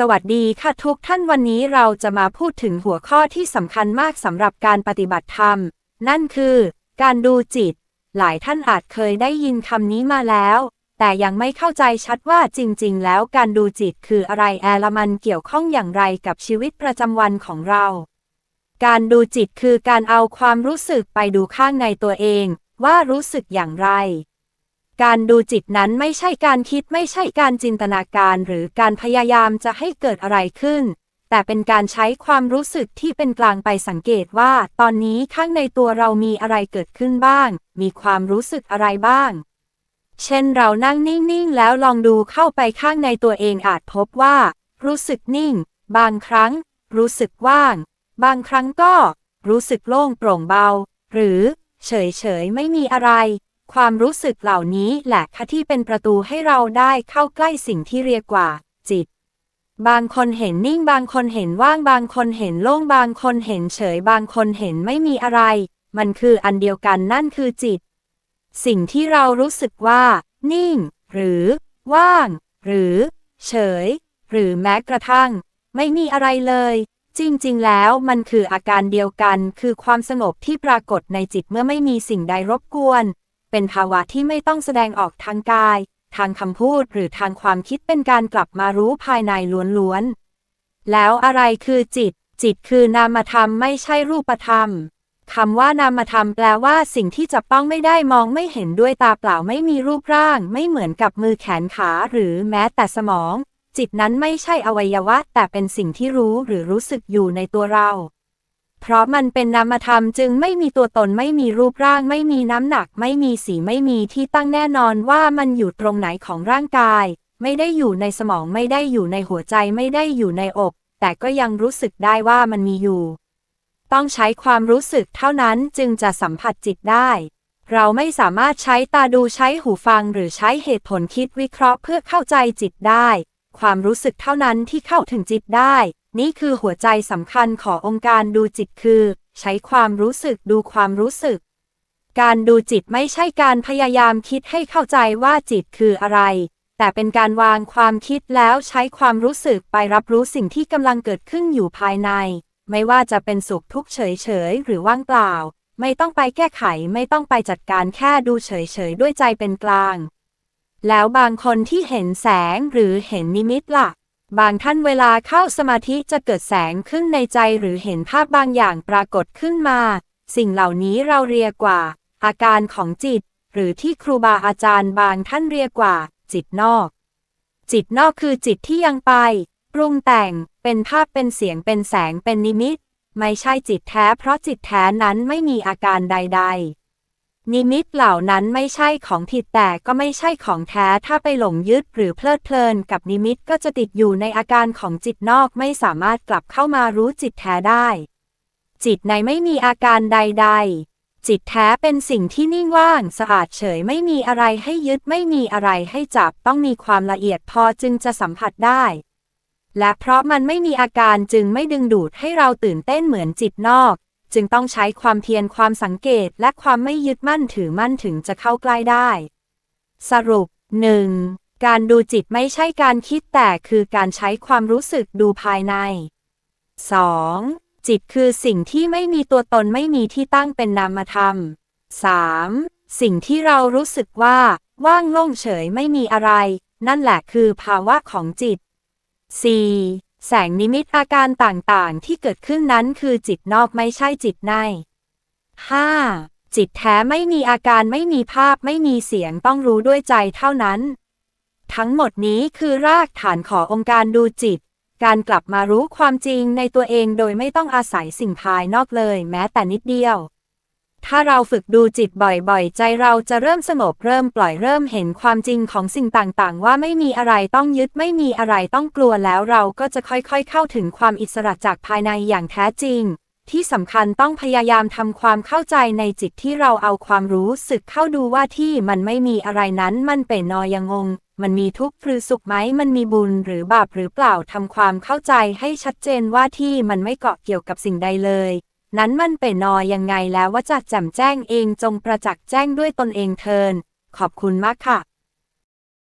สวัสดีค่ะทุกท่านวันนี้เราจะมาพูดถึงหัวข้อที่สำคัญมากสำหรับการปฏิบัติธรรม นั่นคือ การดูจิต หลายท่านอาจเคยได้ยินคำนี้มาแล้ว แต่ยังไม่เข้าใจชัดว่าจริง ๆ แล้วการดูจิตคืออะไรแอลมันเกี่ยวข้องอย่างไรกับชีวิตประจำวันของเรา การดูจิตคือการเอาความรู้สึกไปดูข้างในตัวเอง ว่ารู้สึกอย่างไร การดูจิตนั้นไม่ใช่การคิดไม่ใช่การจินตนาการหรือการพยายามจะให้เกิดอะไรขึ้น แต่เป็นการใช้ความรู้สึกที่เป็นกลางไปสังเกตว่า ตอนนี้ข้างในตัวเรามีอะไรเกิดขึ้นบ้าง มีความรู้สึกอะไรบ้าง เช่นเรานั่งนิ่ง ๆ แล้วลองดูเข้าไปข้างในตัวเองอาจพบว่า รู้สึกนิ่ง บางครั้ง รู้สึกว่าง บางครั้งก็ รู้สึกโล่งโปร่งเบา หรือ เฉย ๆ ไม่มีอะไร ความรู้สึกเหล่านี้แหละค่ะที่เป็นประตูให้เราได้เข้าใกล้สิ่งที่เรียกว่าจิต บางคนเห็นนิ่งบางคนเห็นว่างบางคนเห็นโล่งบางคนเห็นเฉยบางคนเห็นไม่มีอะไร มันคืออันเดียวกันนั่นคือจิต สิ่งที่เรารู้สึกว่า นิ่ง หรือ ว่าง หรือ เฉย หรือแม้กระทั่ง ไม่มีอะไรเลย จริงๆ แล้วมันคืออาการเดียวกัน คือความสงบที่ปรากฏในจิตเมื่อไม่มีสิ่งใดรบกวน เป็นภาวะที่ไม่ต้องแสดงออกทางกาย ทางคำพูดหรือทางความคิดเป็นการกลับมารู้ภายในล้วนๆ แล้วอะไรคือจิต จิตคือนามธรรมไม่ใช่รูปธรรมคำว่านามธรรมแปลว่าสิ่งที่จับต้องไม่ได้มองไม่เห็นด้วยตาเปล่าไม่มีรูปร่าง ไม่เหมือนกับมือแขนขาหรือแม้แต่สมอง จิตนั้นไม่ใช่อวัยวะ แต่เป็นสิ่งที่รู้หรือรู้สึกอยู่ในตัวเรา เพราะมันเป็นนามธรรมจึงไม่มีตัวตนไม่มีรูปร่าง ไม่มีน้ำหนัก ไม่มีสีไม่มีที่ตั้งแน่นอนว่ามันอยู่ตรงไหนของร่างกาย ไม่ได้อยู่ในสมองไม่ได้อยู่ในหัวใจไม่ได้อยู่ในอก แต่ก็ยังรู้สึกได้ว่ามันมีอยู่ ต้องใช้ความรู้สึกเท่านั้นจึงจะสัมผัสจิตได้ เราไม่สามารถใช้ตาดูใช้หูฟังหรือใช้เหตุผลคิดวิเคราะห์เพื่อเข้าใจจิตได้ ความรู้สึกเท่านั้นที่เข้าถึงจิตได้ นี่คือหัวใจสำคัญขององค์การดูจิตคือ ใช้ความรู้สึกดูความรู้สึก การดูจิตไม่ใช่การพยายามคิดให้เข้าใจว่าจิตคืออะไร แต่เป็นการวางความคิดแล้วใช้ความรู้สึกไปรับรู้สิ่งที่กำลังเกิดขึ้นอยู่ภายใน ไม่ว่าจะเป็นสุขทุกข์เฉยๆหรือว่างเปล่า ไม่ต้องไปแก้ไขไม่ต้องไปจัดการแค่ดูเฉยๆด้วยใจเป็นกลาง แล้วบางคนที่เห็นแสงหรือเห็นนิมิตล่ะ บางท่านเวลาเข้าสมาธิจะเกิดแสงขึ้นในใจหรือเห็นภาพบางอย่างปรากฏขึ้นมา สิ่งเหล่านี้เราเรียกว่า อาการของจิต หรือที่ครูบาอาจารย์บางท่านเรียกว่า จิตนอก จิตนอกคือจิตที่ยังไป ปรุงแต่ง เป็นภาพเป็นเสียงเป็นแสงเป็นนิมิต ไม่ใช่จิตแท้เพราะจิตแท้นั้นไม่มีอาการใด ๆ นิมิตเหล่านั้นไม่ใช่ของผิดแต่ก็ไม่ใช่ของแท้ ถ้าไปหลงยึดหรือเพลิดเพลินกับนิมิตก็จะติดอยู่ในอาการของจิตนอกไม่สามารถกลับเข้ามารู้จิตแท้ได้ จิตในไม่มีอาการใด ๆ จิตแท้เป็นสิ่งที่นิ่งว่างสะอาดเฉยไม่มีอะไรให้ยึดไม่มีอะไรให้จับต้องมีความละเอียดพอจึงจะสัมผัสได้ และเพราะมันไม่มีอาการจึงไม่ดึงดูดให้เราตื่นเต้นเหมือนจิตนอก จึงต้องใช้ความเพียรความสังเกตและความไม่ยึดมั่นถือมั่นถึงจะเข้าใกล้ได้ สรุป 1. การดูจิตไม่ใช่การคิดแต่คือการใช้ความรู้สึกดูภายใน 2. จิตคือสิ่งที่ไม่มีตัวตนไม่มีที่ตั้งเป็นนามธรรม 3. สิ่งที่เรารู้สึกว่า ว่างโล่งเฉยไม่มีอะไร นั่นแหละคือภาวะของจิต 4. แสงนิมิตอาการต่างๆ ที่เกิดขึ้นนั้นคือจิตนอกไม่ใช่จิตใน 5. จิตแท้ไม่มีอาการไม่มีภาพไม่มีเสียงต้องรู้ด้วยใจเท่านั้น ทั้งหมดนี้คือรากฐานขององค์การดูจิต การกลับมารู้ความจริงในตัวเองโดยไม่ต้องอาศัยสิ่งภายนอกเลยแม้แต่นิดเดียว ถ้าเราฝึกดูจิตบ่อยๆ ใจเราจะเริ่มสงบเริ่มปล่อยเริ่มเห็นความจริงของสิ่งต่างๆ ว่าไม่มีอะไรต้องยึดไม่มีอะไรต้องกลัวแล้วเราก็จะค่อยๆ เข้าถึงความอิสระจากภายในอย่างแท้จริง ที่สำคัญต้องพยายามทำความเข้าใจในจิตที่เราเอาความรู้สึกเข้าดูว่าที่มันไม่มีอะไรนั้นมันเป็นนอยังงงมันมีทุกข์หรือสุขไหม มันมีบุญหรือบาปหรือเปล่าทำความเข้าใจให้ชัดเจนว่าที่มันไม่เกาะเกี่ยวกับสิ่งใดเลย นั้นมันเป็นนอยังไงแล้วว่าจะแจ่มแจ้งเองจงประจักษ์แจ้งด้วยตนเองเทิน ขอบคุณมากค่ะ